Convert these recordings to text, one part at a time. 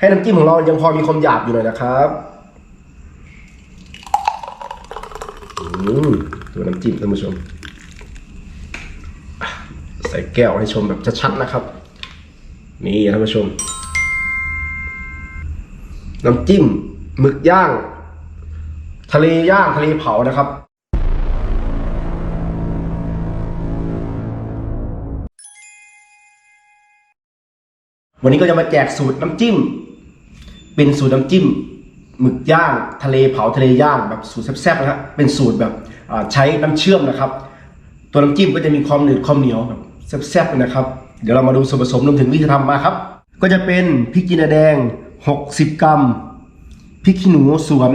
ให้น้ำจิ้มของเรายังพอมีความหยาบอยู่หน่อยนะครับอืมดูน้ำจิ้มท่านผู้ชม ใส่แก้วให้ชมแบบชัดๆนะครับ นี่ท่านผู้ชม น้ำจิ้มหมึกย่าง ทะเลย่างทะเลเผานะครับวันนี้ก็จะมาแจกสูตรน้ำจิ้ม เป็นสูตรน้ำจิ้มหมึกย่างทะเลเผาทะเลย่างแบบสูตรแซ่บๆนะฮะเป็นสูตรแบบใช้น้ำเชื่อมนะครับ ตัวน้ำจิ้มก็จะมีความหนืดความเหนียวแบบแซ่บๆเลยนะครับ เดี๋ยวเรามาดูส่วนผสมรวมถึงวิธีทำมาครับ ก็จะเป็นพริกจีนแดง 60 กรัมพริกขี้หนูสวน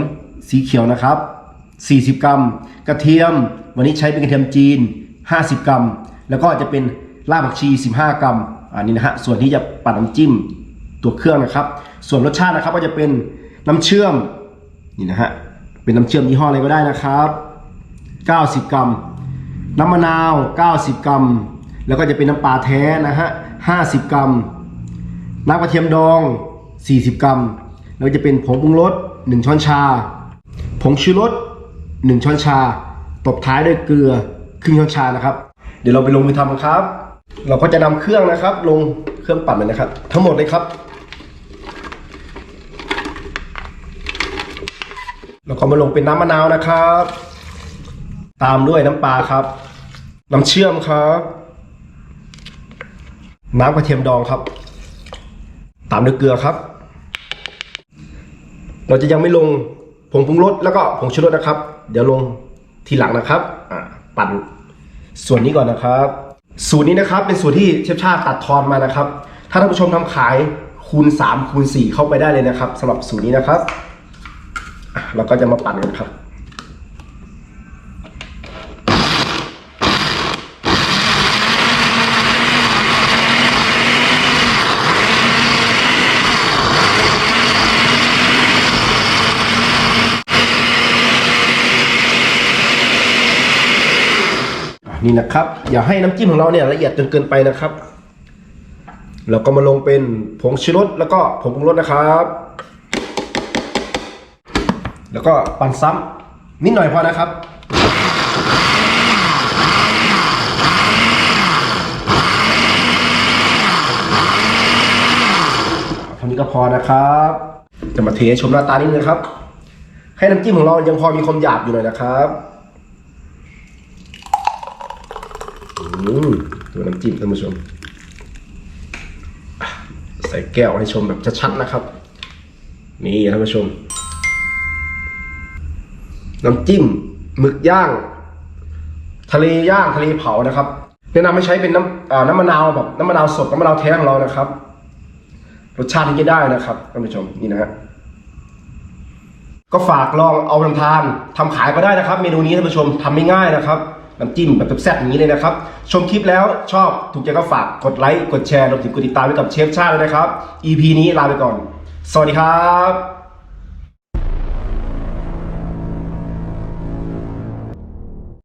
สีเขียวนะครับ 40 กรัม กระเทียม วันนี้ใช้เป็นกระเทียมจีน 50 กรัม แล้วก็จะเป็นรากผักชี 15 กรัมอันนี้นะฮะส่วนที่จะปั่นน้ำจิ้ม ตัวเครื่องนะครับ ส่วนรสชาตินะครับก็จะเป็นน้ำเชื่อมนี่นะฮะเป็นน้ำเชื่อมยี่ห้ออะไรก็ได้นะครับ 90 กรัม น้ำมะนาว 90 กรัม แล้วก็จะเป็นน้ำปลาแท้นะฮะ 50 กรัม น้ำกระเทียมดอง 40 กรัม แล้วจะเป็นผงปรุงรส 1 ช้อนชา ผงชูรส 1 ช้อนชา ตบท้ายด้วยเกลือครึ่งช้อนชานะครับ เดี๋ยวเราไปลงมือทำกันครับ เราก็จะนำเครื่องนะครับลง เครื่องปั่นเลยนะครับ ทั้งหมดเลยครับ แล้วก็มาลงเป็นน้ำมะนาวนะครับ ตามด้วยน้ำปลาครับ น้ำเชื่อมครับ น้ำกระเทียมดองครับ ตามด้วยเกลือครับ เราจะยังไม่ลงผงปรุงรสแล้วก็ผงชูรสนะครับ เดี๋ยวลงทีหลังนะครับ ปั่นส่วนนี้ก่อนนะครับ สูตรนี้นะครับเป็นสูตรที่เชฟชาติตัดทอนมานะครับ ถ้าท่านผู้ชมทำขายคูณ3คูณ4เข้าไปได้เลยนะครับสำหรับสูตรนี้นะครับเราก็จะมาปั่นกันครับ นี่นะครับ อย่าให้น้ำจิ้มของเราเนี่ยละเอียดจนเกินไปนะครับ เราก็มาลงเป็นผงชูรสแล้วก็ผงปรุงรสนะครับ แล้วก็ปั่นซ้ำนิดหน่อยพอนะครับเท่านี้ก็พอนะครับ จะมาเทชมหน้าตานิดนึงครับ ให้น้ำจิ้มของเรายังพอมีความหยาบอยู่หน่อยนะครับ อืมตัวน้ำจิ้มท่านผู้ชม ใส่แก้วให้ชมแบบชัดๆนะครับ นี่ท่านผู้ชม น้ำจิ้มหมึกย่าง ทะเลย่างทะเลเผานะครับแนะนำให้ใช้เป็นน้ำอ่าน้ำมะนาวแบบน้ำมะนาวสดน้ำมะนาวแท้ของเรานะครับ รสชาติที่จะได้นะครับท่านผู้ชมนี่นะฮะก็ฝากลองเอาทำทานทำขายก็ได้นะครับ เมนูนี้ท่านผู้ชมทำไม่ง่ายนะครับ น้ำจิ้มแบบแซ่บๆอย่างนี้เลยนะครับ ชมคลิปแล้วชอบถูกใจก็ฝากกดไลค์กดแชร์รวมถึงกดติดตามไว้กับเชฟชาติเลยนะครับ EP นี้ลาไปก่อน สวัสดีครับ